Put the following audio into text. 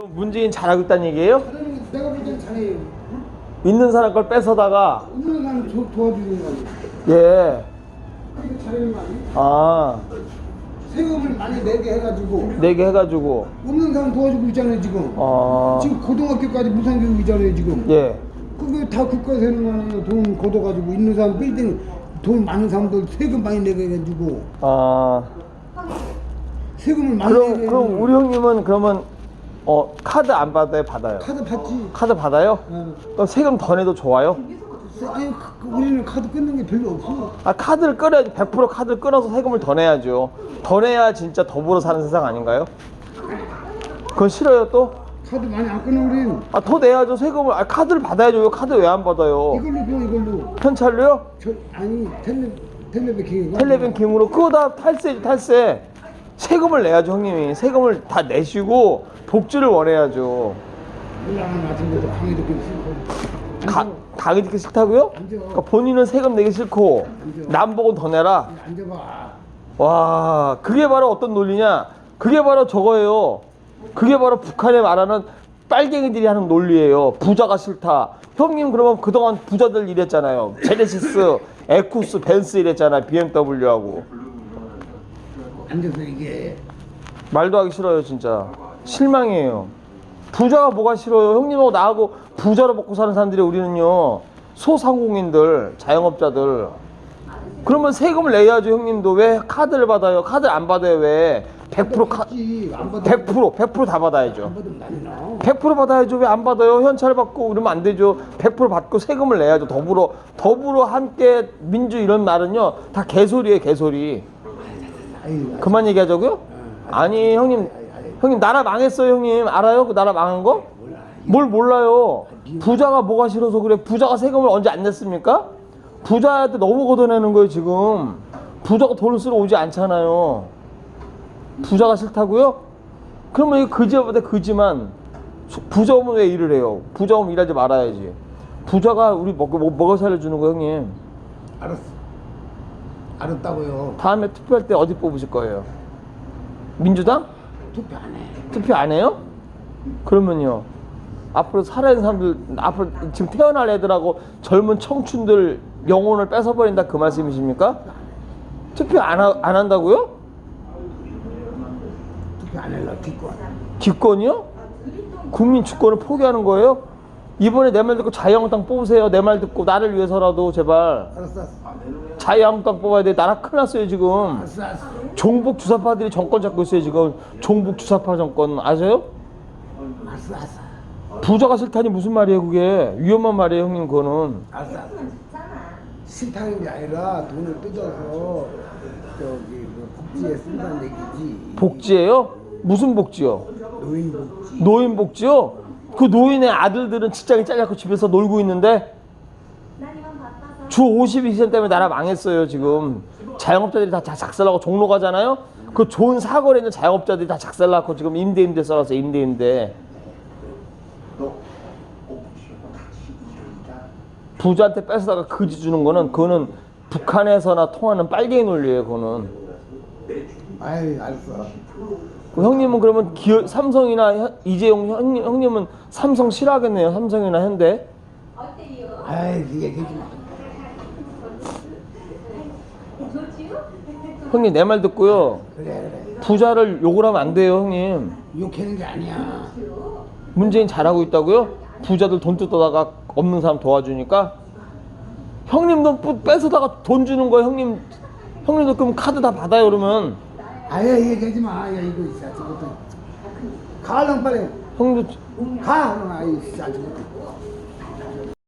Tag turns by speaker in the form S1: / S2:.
S1: 그럼 문재인 잘하고 있다는 얘기예요?
S2: 잘하는 내가 볼 때는 잘해요.
S1: 있는 사람 걸 뺏어다가
S2: 없는 사람 도, 도와주는 거 아니에요.
S1: 예.
S2: 그러니까 잘하는 거 아니에요?
S1: 아
S2: 세금을 많이 내게 해가지고
S1: 내게 해가지고
S2: 없는 사람 도와주고 있잖아요 지금.
S1: 어
S2: 지금 고등학교까지 무상교육이잖아요 지금.
S1: 예.
S2: 그게 다 국가에서 하는 거 아니에요. 돈 걷어가지고 있는 사람 빌딩 돈 많은 사람들 세금 많이 내게 해가지고
S1: 아
S2: 세금을 많이
S1: 그럼
S2: 내게
S1: 그럼 우리 형님은 그러면 어 카드 안 받아요? 받아요?
S2: 카드 받지.
S1: 카드 받아요?
S2: 어.
S1: 그럼 세금 더 내도 좋아요?
S2: 아니 그- 우리는 카드 끊는 게 별로 없어.
S1: 아 카드를 끊어야지 100% 카드를 끊어서 세금을 더 내야죠. 더 내야 진짜 더불어 사는 세상 아닌가요? 그건 싫어요 또?
S2: 카드 많이 안 끊어 우린.
S1: 아더 내야죠 세금을. 아 카드를 받아야죠. 왜 카드 왜 안 받아요?
S2: 이걸로 줘 이걸로.
S1: 현찰로요?
S2: 저 아니 텔레 텔레비킹
S1: 텔레뱅킹으로 그거 다 탈세죠 탈세. 세금을 내야죠 형님이. 세금을 다 내시고 복지를 원해야죠.
S2: 올라가는 같은 것도 강의 듣기 싫고.
S1: 가, 당이 듣기 싫다고요? 그러니까 본인은 세금 내기 싫고
S2: 앉아.
S1: 남 보고 더 내라.
S2: 앉아봐.
S1: 와 그게 바로 어떤 논리냐 그게 바로 저거예요 그게 바로 북한에 말하는 빨갱이들이 하는 논리예요 부자가 싫다 형님 그러면 그동안 부자들 이랬잖아요 제네시스 에쿠스 벤스 이랬잖아요 BMW하고
S2: 앉아서 이게
S1: 말도 하기 싫어요 진짜 실망이에요 부자가 뭐가 싫어요 형님하고 나하고 부자로 먹고 사는 사람들이 우리는요 소상공인들 자영업자들 그러면 세금을 내야죠 형님도 왜 카드를 받아요 카드 안 받아요 왜 100% 카,
S2: 받지 안 받아.
S1: 100% 100%다 받아야죠.
S2: 안 받으면 난리 나.
S1: 100% 받아야죠. 왜 안 받아요? 현찰 받고 그러면 안 되죠. 100% 받고 세금을 내야죠. 더불어 더불어 함께 민주 이런 말은요 다 개소리예요, 개소리. 그만 얘기하자고요? 아니 형님, 형님 나라 망했어요, 형님 알아요? 그 나라 망한 거? 뭘 몰라요? 부자가 뭐가 싫어서 그래? 부자가 세금을 언제 안 냈습니까? 부자한테 너무 걷어내는 거예요 지금. 부자가 돈을 쓰러 오지 않잖아요. 부자가 싫다고요? 그러면 이 그지보다 그지만 부자 오면 왜 일을 해요? 부자 오면 일하지 말아야지. 부자가 우리 먹, 먹, 먹어 살려주는 거 형님.
S2: 알았어. 알았다고요.
S1: 다음에 투표할 때 어디 뽑으실 거예요? 민주당?
S2: 투표 안 해.
S1: 투표 안 해요? 그러면요. 앞으로 살아야 하는 사람들, 앞으로 지금 태어날 애들하고 젊은 청춘들 영혼을 뺏어버린다 그 말씀이십니까? 투표 안, 하, 안 한다고요?
S2: 투표 안 할라 기권.
S1: 기권이요? 국민 주권을 포기하는 거예요? 이번에 내 말 듣고 자유한국당 뽑으세요. 내 말 듣고 나를 위해서라도 제발
S2: 알았어. 알았어.
S1: 자유한국당 뽑아야 돼. 나라 큰일 났어요 지금.
S2: 알았어. 알았어.
S1: 종북 주사파들이 정권 잡고 있어요 지금. 종북 주사파 정권 아세요?
S2: 알았어. 알았어.
S1: 부자가 싫다니 무슨 말이에요 그게 위험한 말이에요 형님 그거는
S2: 알았어. 알았어. 싫다는 게 아니라 돈을 뜯어서 저기 그 복지에 쓴다는 얘기지.
S1: 복지예요? 무슨 복지요?
S2: 노인 복지.
S1: 노인 복지요? 그 노인의 아들들은 직장이 잘려고 집에서 놀고 있는데 주 52세 때문에 나라 망했어요 지금. 자영업자들이 다 자- 작살나고 종로 가잖아요? 그 좋은 사거리에 있는 자영업자들이 다 작살나고 지금 임대임대 써놨어 임대임대. 부자한테 뺏어다가 거지 주는 거는 그거는 북한에서나 통하는 빨갱이 논리예요 그거는.
S2: 아이 알았어.
S1: 그 형님은 그러면 기어, 삼성이나 현- 이재용 형님, 형님은 삼성 싫어하겠네요. 삼성이나 현대.
S2: 아이 그 얘기지 마.
S1: 형님 내 말 듣고요.
S2: 그래 그래.
S1: 부자를 욕을 하면 안 돼요, 형님.
S2: 욕하는 게 아니야.
S1: 문재인 잘하고 있다고요? 부자들 돈 뜯어다가 없는 사람 도와주니까 형님 돈 뿌- 뺏어다가 돈 주는 거예요, 형님. 형님도 그럼 카드 다 받아요, 그러면.
S2: 아야 얘기하지 마. 야 이거 있어. 저것도. 가 얼른 빨리.
S1: 형도
S2: 가 얼른 아이 진짜 저것도.